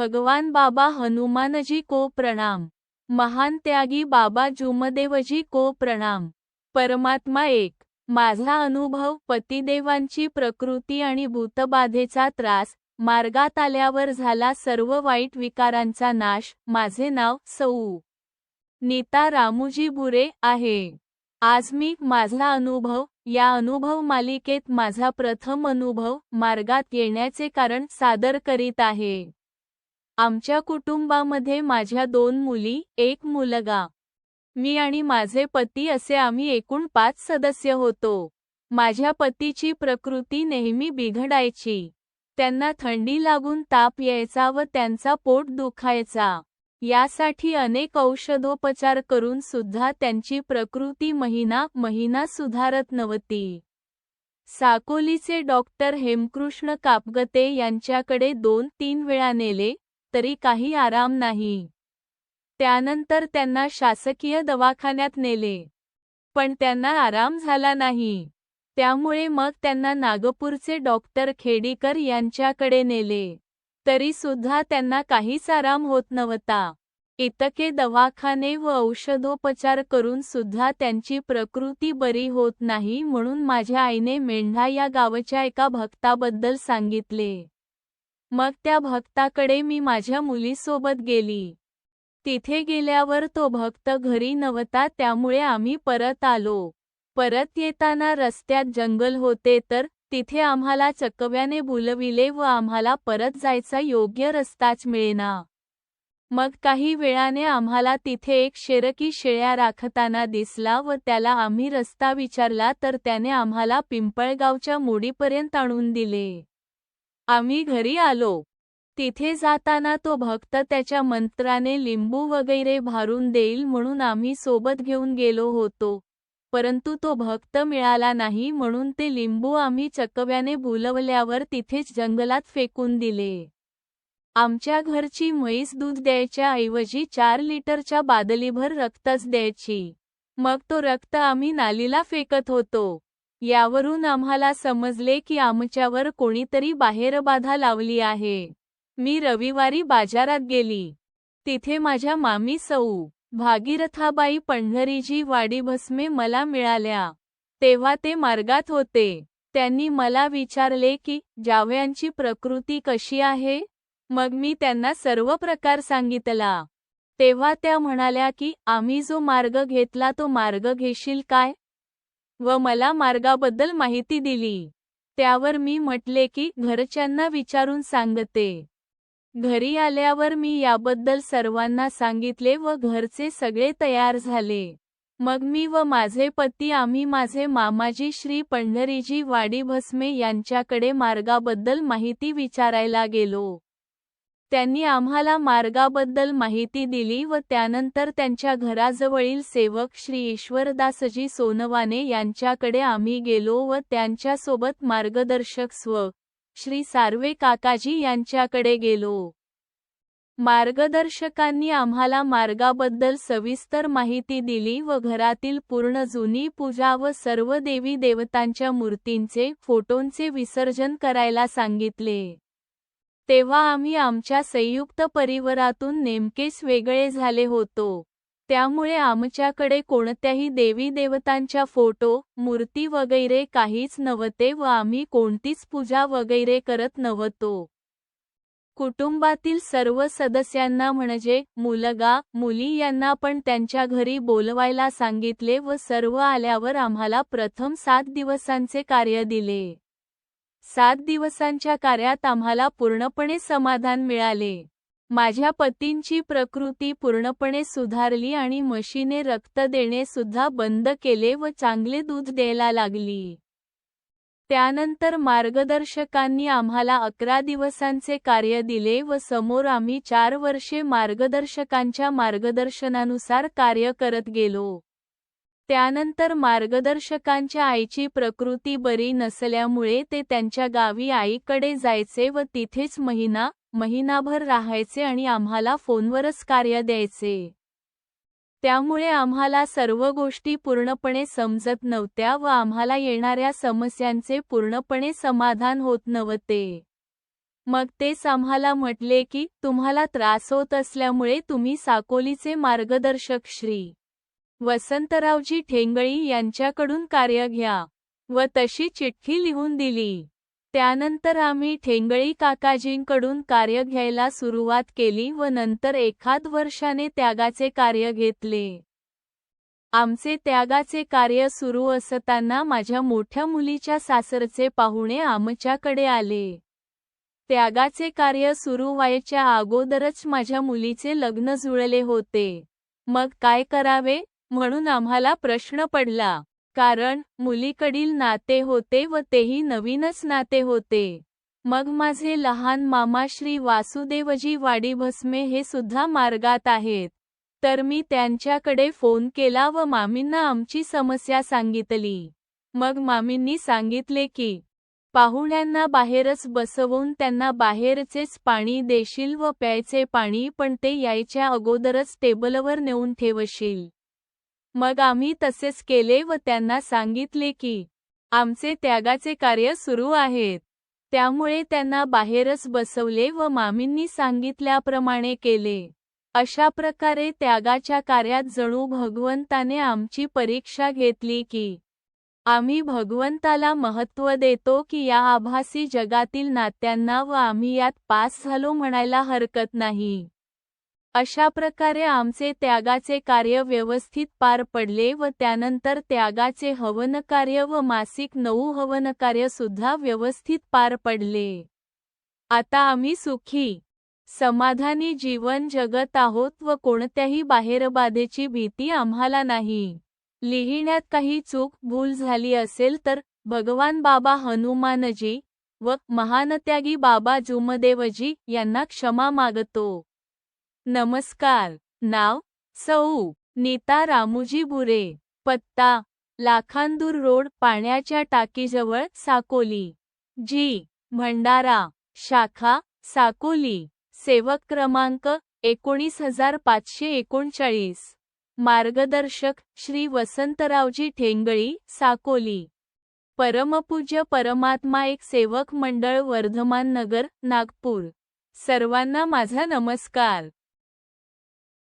भगवान बाबा हनुमानजी को प्रणाम. महान त्यागी बाबा जुमदेवजी को प्रणाम. परमात्मा एक. माझा अनुभव पतिदेवांची प्रकृती आणि भूतबाधेचा त्रास मार्गात आल्यावर झाला सर्व वाईट विकारांचा नाश. माझे नाव सौ. नीता रामूजी बुरे आहे. आज मी माझा अनुभव या अनुभव मालिकेत माझा प्रथम अनुभव मार्गात येण्याचे कारण सादर करीत आहे. आमच्या कुटुंबामध्ये माझ्या दोन मुली एक मुलगा. मी आणि माझे पती असे आम्ही एकूण पाच सदस्य होतो. माझ्या पतीची प्रकृती नेहमी बिघडायची. त्यांना थंडी लागून ताप यायचा व त्यांचा पोट दुखायचा. यासाठी अनेक औषधोपचार करून सुद्धा त्यांची प्रकृती महिना महिना सुधारत नव्हती. साकोलीचे डॉक्टर हेमकृष्ण कापगते यांच्याकडे दोन तीन वेळा नेले तरी काही आराम नाही. त्यानंतर त्यांना शासकीय दवाखान्यात नेले. पण त्यांना आराम झाला नाही. त्यामुळे मग त्यांना नागपूरचे डॉक्टर खेडीकर यांच्याकडे नेले. तरी सुद्धा त्यांना काहीच आराम होत नव्हता. इतके दवाखाने व औषधोपचार करून सुद्धा त्यांची प्रकृती बरी होत नाही म्हणून माझ्या आईने मेंढा या गावच्या एका भक्ताबद्दल सांगितले. मग त्या भक्ताकडे मी माझ्या मुलीसोबत गेली. तिथे गेल्यावर तो भक्त घरी नव्हता त्यामुळे आम्ही परत आलो. परत येताना रस्त्यात जंगल होते तर तिथे आम्हाला चकव्याने बुलविले व आम्हाला परत जायचा योग्य रस्ताच मिळेना. मग काही वेळाने आम्हाला तिथे एक शेरकी शेळ्या राखताना दिसला व त्याला आम्ही रस्ता विचारला तर त्याने आम्हाला पिंपळगावच्या मोडीपर्यंत आणून दिले. आम्ही घरी आलो. तिथे जाताना तो भक्त त्याच्या मंत्राने लिंबू वगैरे भारून देईल म्हणून आम्ही सोबत घेऊन गेलो होतो. परंतु तो भक्त मिळाला नाही म्हणून ते लिंबू आम्ही चकव्याने भुलवल्यावर तिथेच जंगलात फेकून दिले. आमच्या घरची म्हैस दूध द्यायच्या ऐवजी चार लिटरच्या बादलीभर रक्तच द्यायची. मग तो रक्त आम्ही नालीला फेकत होतो. यावरून आम्हाला समजले की आमच्यावर कोणीतरी बाहेर बाधा लावली आहे. मी रविवारी बाजारात गेली. तिथे माझ्या मामी सौ भागीरथाबाई पंढरीजी वाडी भस्मे मला मिळाल्या. तेव्हा ते मार्गात होते. त्यांनी मला विचारले की जावयांची प्रकृती कशी आहे? मग मी त्यांना सर्व प्रकार सांगितला. तेव्हा त्या म्हणाल्या की आम्ही जो मार्ग घेतला तो मार्ग घेशील काय? व मला मार्गाबद्दल माहिती दिली. त्यावर मी म्हटले की घरच्यांना विचारून सांगते. घरी आल्यावर मी याबद्दल सर्वांना सांगितले व घरचे सगळे तयार झाले. मग मी व माझे पती आम्ही माझे मामाजी श्री पंढरीजी वाडी भस्मे यांच्याकडे मार्गाबद्दल माहिती विचारायला गेलो. त्यांनी आम्हाला मार्गाबद्दल माहिती दिली व त्यानंतर त्यांच्या घराजवळील सेवक श्री ईश्वरदासजी सोनवाने यांच्याकडे आम्ही गेलो व त्यांच्यासोबत मार्गदर्शक स्व. श्री सार्वे काकाजी यांच्याकडे गेलो. मार्गदर्शकांनी आम्हाला मार्गाबद्दल सविस्तर माहिती दिली व घरातील पूर्ण जुनी पूजा व सर्व देवी देवतांच्या मूर्तींचे फोटोंचे विसर्जन करायला सांगितले. तेव्हा आम्ही आमच्या संयुक्त परिवारातून नेमकेच वेगळे झाले होतो. त्यामुळे आमच्याकडे कोणत्याही देवी देवतांच्या फोटो मूर्ती वगैरे काहीच नव्हते व आम्ही कोणतीच पूजा वगैरे करत नव्हतो. कुटुंबातील सर्व सदस्यांना म्हणजे मुलगा मुली यांना पण त्यांच्या घरी बोलवायला सांगितले व सर्व आल्यावर आम्हाला प्रथम सात दिवसांचे कार्य दिले. सात दिवसांच्या कार्यात आम्हाला पूर्णपणे समाधान मिळाले. माझ्या पतींची प्रकृती पूर्णपणे सुधारली आणि म्हशीने रक्त देणे सुद्धा बंद केले व चांगले दूध द्यायला लागली. त्यानंतर मार्गदर्शकांनी आम्हाला अकरा दिवसांचे कार्य दिले व समोर आम्ही चार वर्षे मार्गदर्शकांच्या मार्गदर्शनानुसार कार्य करत गेलो. त्यानंतर मार्गदर्शकांच्या आईची प्रकृती बरी नसल्यामुळे ते त्यांच्या गावी आईकडे जायचे व तिथेच महिना महिनाभर राहायचे आणि आम्हाला फोनवरच कार्य द्यायचे. त्यामुळे आम्हाला सर्व गोष्टी पूर्णपणे समजत नव्हत्या व आम्हाला येणाऱ्या समस्यांचे पूर्णपणे समाधान होत नव्हते. मग तेच आम्हाला म्हटले की तुम्हाला त्रास होत असल्यामुळे तुम्ही साकोलीचे मार्गदर्शक श्री. वसंतरावजी ठेंगळी यांच्याकडून कार्य घ्या व तशी चिठ्ठी लिहून दिली. त्यानंतर आम्ही ठेंगळी काकाजींकडून कार्य घ्यायला सुरुवात केली व नंतर एखाद वर्षाने त्यागाचे कार्य घेतले. आमचे त्यागाचे कार्य सुरू असताना माझ्या मोठ्या मुलीच्या सासरचे पाहुणे आमच्याकडे आले. त्यागाचे कार्य सुरू व्हायच्या अगोदरच माझ्या मुलीचे लग्न जुळले होते. मग काय करावे? म्हणून आम्हाला प्रश्न पडला कारण मुलीकडील नाते होते व तेही नवीनच नाते होते. मग माझे लहान मामा श्री वासुदेवजी वाडीभस्मे हे सुद्धा मार्गात आहेत. तर मी त्यांच्याकडे फोन केला व मामींना आमची समस्या सांगितली. मग मामींनी सांगितले की पाहुण्यांना बाहेरच बसवून त्यांना बाहेरचेच पाणी देशील व प्यायचे पाणी पण ते यायच्या अगोदरच टेबलवर नेऊन ठेवशील. मग आम्ही तसेच केले व त्यांना सांगितले की आमचे त्यागाचे कार्य सुरू आहेत. त्यामुळे त्यांना बाहेरच बसवले व मामींनी सांगितल्याप्रमाणे केले. अशा प्रकारे त्यागाच्या कार्यात जणू भगवंताने आमची परीक्षा घेतली की आम्ही भगवंताला महत्त्व देतो की या आभासी जगातील नात्यांना व आम्ही यात पास झालो म्हणायला हरकत नाही. अशा प्रकारे आमचे त्यागाचे कार्य व्यवस्थित पार पडले व त्यानंतर त्यागाचे हवन कार्य व मासिक नऊ हवन कार्य सुद्धा व्यवस्थित पार पडले. आता आम्ही सुखी समाधानी जीवन जगत आहोत व कोणत्याही बाहेरबाधेची भीती आम्हाला नाही. लिहिण्यात काही चूक भूल झाली असेल तर भगवान बाबा हनुमानजी व महानत्यागी बाबा जुमदेवजी यांना क्षमा मागतो. नमस्कार. नाव? सौ. नीता रामूजी बुरे. पत्ता? लाखांदूर रोड पाण्याच्या टाकीजवळ साकोली. जी. भंडारा. शाखा साकोली. सेवक क्रमांक एकोणीस हजार पाचशे एकोणचाळीस. मार्गदर्शक श्री वसंतरावजी ठेंगळी साकोली. परमपूज्य परमात्मा एक सेवक मंडळ वर्धमान नगर नागपूर. सर्वांना माझा नमस्कार.